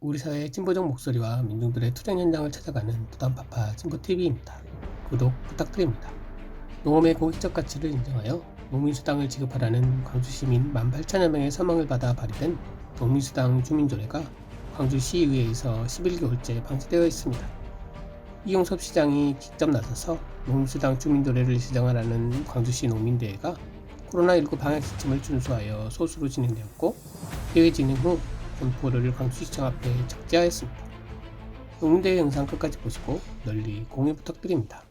우리 사회의 진보적 목소리와 민중들의 투쟁 현장을 찾아가는 부담파파 진보TV입니다. 구독 부탁드립니다. 농업의 고객적 가치를 인정하여 농민수당을 지급하라는 광주시민 18,000여 명의 서명을 받아 발의된 농민수당 주민조례가 광주시의회에서 11개월째 방치되어 있습니다. 이용섭 시장이 직접 나서서 농민수당 주민조례를 시정하라는 광주시 농민대회가 코로나19 방역 지침을 준수하여 소수로 진행되었고 대회 진행 후 공포를 광주시청 앞에 적재하였습니다. 농민대회 영상 끝까지 보시고 널리 공유 부탁드립니다.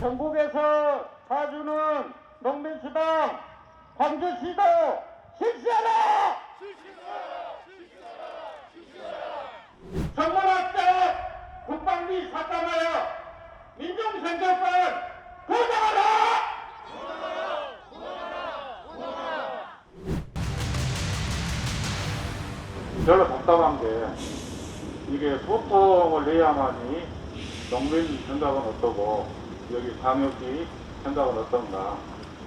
전국에서 사주는 농민수당 광주시도 실시하라! 정문학대 국방비 삭감하여 보장하라! 별로 답답한 게 이게 소통을 해야만이 농민 생각은 어떠고 여기 방역이 생각은 어떤가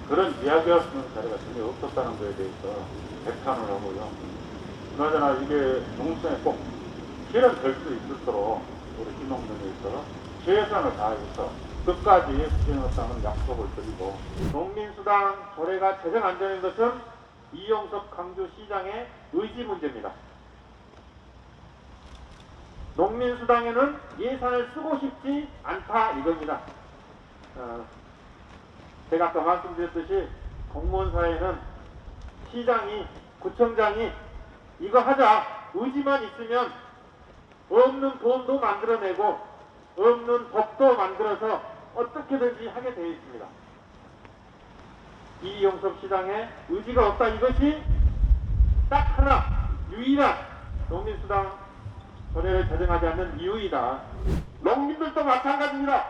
그런 이야기였으면 자리가 전혀 없었다는 거에 대해서 백탄을 하고요. 그나저나 이게 농촌에 꼭 실현될 수 있을수록 우리 신농민에서 최선을 다해서 끝까지 수행했다는 약속을 드리고 농민수당 조례가 제정 안 되는 것은 이용섭 강주시장의 의지 문제입니다. 농민수당에는 예산을 쓰고 싶지 않다 이겁니다. 어, 제가 아까 말씀드렸듯이 공무원 사회는 시장이 구청장이 이거 하자 의지만 있으면 없는 돈도 만들어내고 없는 법도 만들어서 어떻게든지 하게 되어 있습니다. 이용섭 시장의 의지가 없다 이것이 딱 하나 유일한 농민수당 조례를 제정하지 않는 이유이다. 농민들도 마찬가지입니다.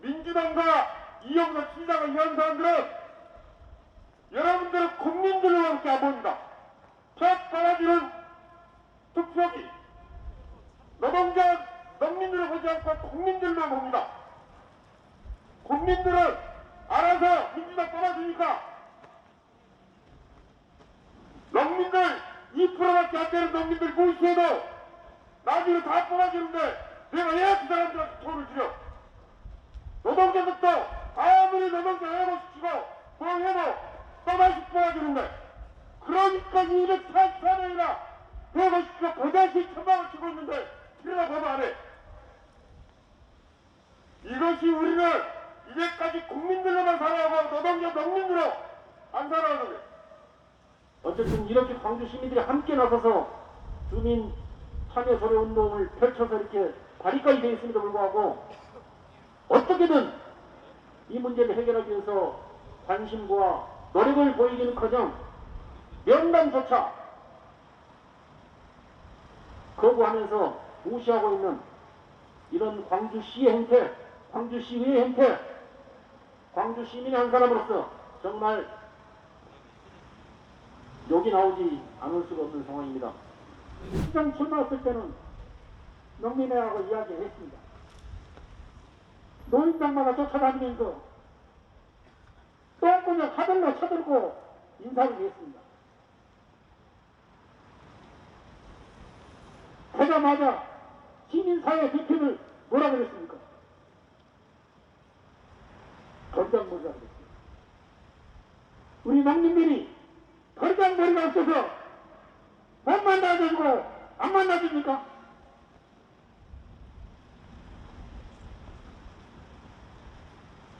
민주당과 이용섭 시장을 위한 사람들은 여러분들은 국민들로밖에 안 봅니다. 첫 떨어지는 투표기 노동자 농민들을 보지 않고 국민들만 봅니다. 국민들은 알아서 민주당 뽑아주니까 농민들 2%밖에 안 되는 농민들 무시해도 나중에 다 뽑아주는데 내가 왜 그 사람들한테 돈을 주려? 노동자들도 아무리 노동자 해고 시키고 뭐 해도 또다시 뽑아주는데 그러니까 284명이나 해고 시키고 고자시 천방을 치고 있는데 필요나 보도 안 해. 이것이 우리는 이제까지 국민들로만 살아가고 노동자 농민으로 안 살아가는 거예요. 어쨌든 이렇게 광주 시민들이 함께 나서서 주민 참여 소래 운동을 펼쳐서 이렇게 발의까지 되어 있음에도 불구하고 어떻게든 이 문제를 해결하기 위해서 관심과 노력을 보이기는커녕 명단조차 거부하면서 무시하고 있는 이런 광주시의 행태, 광주시의회 행태, 광주 시민의 한 사람으로서 정말 욕이 나오지 않을 수가 없는 상황입니다. 시장 출마했을 때는 농민회하고 이야기를 했습니다. 노인장마다 쫓아다니면서 똥구녕 하들러 쳐들고 인사를 했습니다. 되자마자 시민사회 대표를 뭐라 그랬습니까? 그랬습니다. 우리 농민들이 건장머리가 없어서 못 만나주고 안 만나줍니까?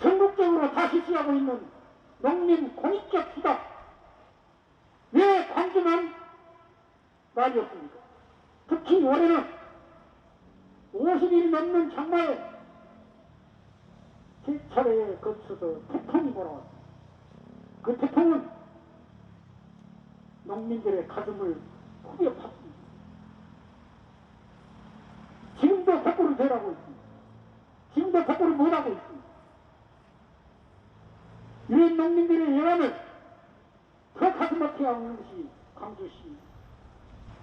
전국적으로 다 실시하고 있는 농민 공익적 수당 왜 광주만 말이 없습니까? 특히 올해는 50일 넘는 장마에 세 차례에 거쳐서 태풍이 몰아왔습니다. 그 태풍은 농민들의 가슴을 후벼 팠습니다. 지금도 폭우를 대라고 있습니다. 지금도 폭우를 못하고 있습니다. 이런 농민들의 예감을 더 가슴 아프게 하는 것이 광주시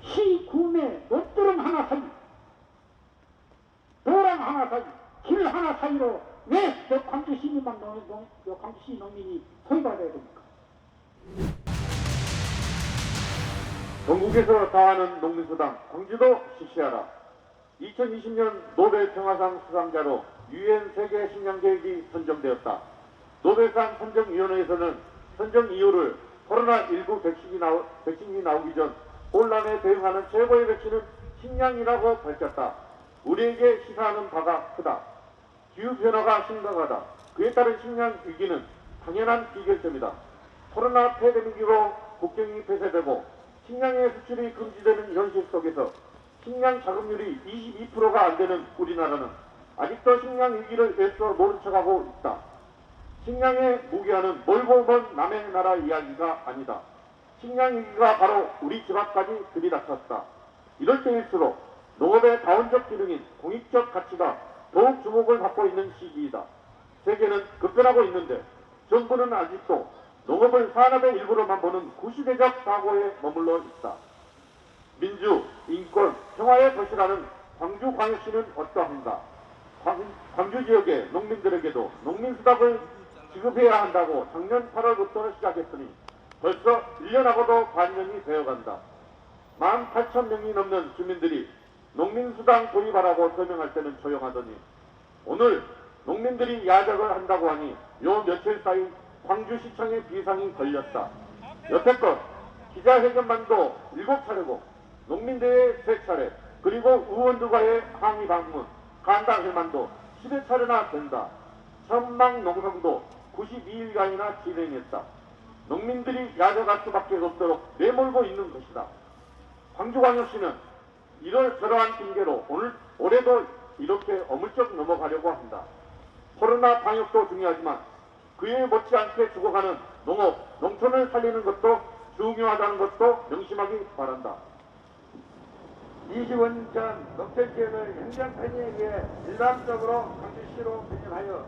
시, 구매, 못두름 하나 사이, 도랑 하나 사이, 길 하나 사이로 왜저 광주 시민만 농, 농, 저 광주시 농민이 소외받아야 됩니까? 전국에서 다하는 농민수당 광주도 실시하라. 2020년 노벨 평화상 수상자로 유엔 세계 식량 계획이 선정되었다. 노벨상 선정위원회에서는 선정 이유를 코로나19 백신이, 나오, 백신이 나오기 전 혼란에 대응하는 최고의 백신은 식량이라고 밝혔다. 우리에게 시사하는 바가 크다. 기후 변화가 심각하다. 그에 따른 식량 위기는 당연한 비결점이다. 코로나 패데믹으로 국경이 폐쇄되고 식량의 수출이 금지되는 현실 속에서 식량 자급률이 22%가 안 되는 우리나라는 아직도 식량 위기를 애써 모른 척하고 있다. 식량의 무기화는 멀고 먼 남의 나라 이야기가 아니다. 식량 위기가 바로 우리 집 앞까지 들이닥쳤다. 이럴 때일수록 농업의 다원적 기능인 공익적 가치가 더욱 주목을 받고 있는 시기이다. 세계는 급변하고 있는데 정부는 아직도 농업을 산업의 일부로만 보는 구시대적 사고에 머물러 있다. 민주, 인권, 평화의 도시라는 광주광역시는 어떠한가? 광, 광주 지역의 농민들에게도 농민수당을 지급해야 한다고 작년 8월부터 시작했으니 벌써 1년하고도 반년이 되어간다. 18,000명이 넘는 주민들이 농민수당 도입하라고 설명할 때는 조용하더니 오늘 농민들이 야적을 한다고 하니 요 며칠 사이 광주시청에 비상이 걸렸다. 여태껏 기자회견만도 7차례고 농민대회 3차례 그리고 의원들과의 항의 방문 간담회만도 10여 차례나 된다. 천막 농성도 92일간이나 진행했다. 농민들이 야적할 수밖에 없도록 내몰고 있는 것이다. 광주광역시는 이럴 저러한 핑계로 오늘 올해도 이렇게 어물쩍 넘어가려고 한다. 코로나 방역도 중요하지만 그에 못지않게 죽어가는 농업, 농촌을 살리는 것도 중요하다는 것도 명심하기 바란다. 25년 전 녹색지역을 행정편의에 일방적으로 광주시로 변경하여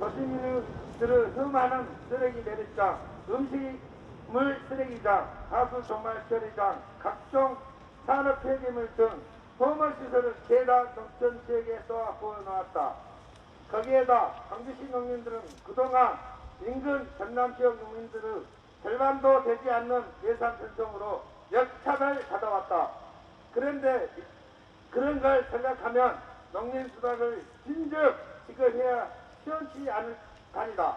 도시민들의 수많은 쓰레기 내리장, 음식물 쓰레기장, 하수 종말 처리장, 각종 산업 폐기물 등 포멀시설을 계단 농촌 지역에 쏘아 부어 놓았다. 거기에다 광주시 농민들은 그동안 인근 전남 지역 농민들의 절반도 되지 않는 예산 편성으로 역차별 받아왔다. 그런데 그런 걸 생각하면 농민 수당을 진즉 지급해야 시원치 않을 간이다.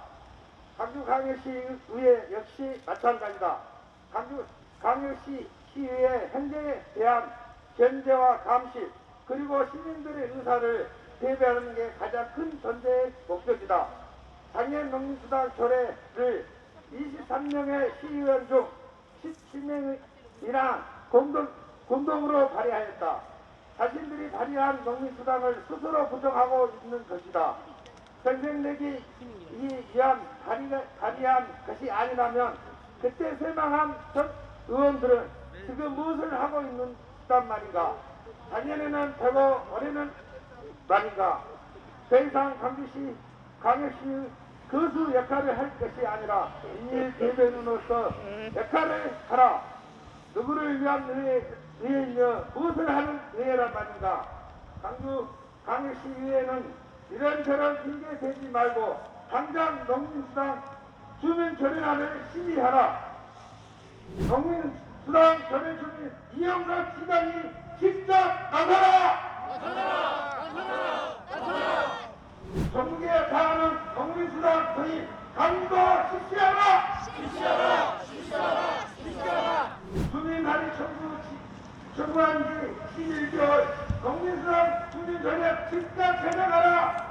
광주 광역시 의회 역시 마찬가지다. 광주 광역시 시의회 행정에 대한 견제와 감시 그리고 시민들의 의사를 대변하는 게 가장 큰 존재의 목적이다. 작년 농민수당 조례를 23명의 시의원 중 17명이나 공동, 공동으로 발의하였다. 자신들이 발의한 농민수당을 스스로 부정하고 있는 것이다. 이 위한 발의, 발의한 것이 아니라면 그때 쇠망한 전 의원들은 지금 무엇을 하고 있는단 말인가? 작년에는 되고 올해는 말인가? 더 이상 광주시 광역시 거수 역할을 할 것이 아니라 인일 대변인으로서 역할을 하라. 누구를 위한 의회, 의회이며 무엇을 하는 의회란 말인가? 광주 광역시 의회는 이런저런 핑계 대지 말고 당장 농민수당 주민 조례안을 심의하라. 농민 수당 조례 주민 이영락 시장이 직접 나서라! 전국에 다하는 농민수당 도입 강도 실시하라! 실시하라! 실시하라! 주민 har의 청구 지- 청구한 지 11개월 농민수당 주민 전략 즉각 제정하라!